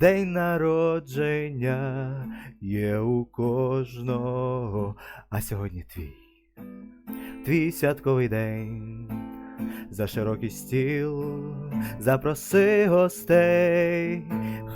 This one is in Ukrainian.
День народження є у кожного, а сьогодні твій, твій святковий день. За широкий стіл запроси гостей,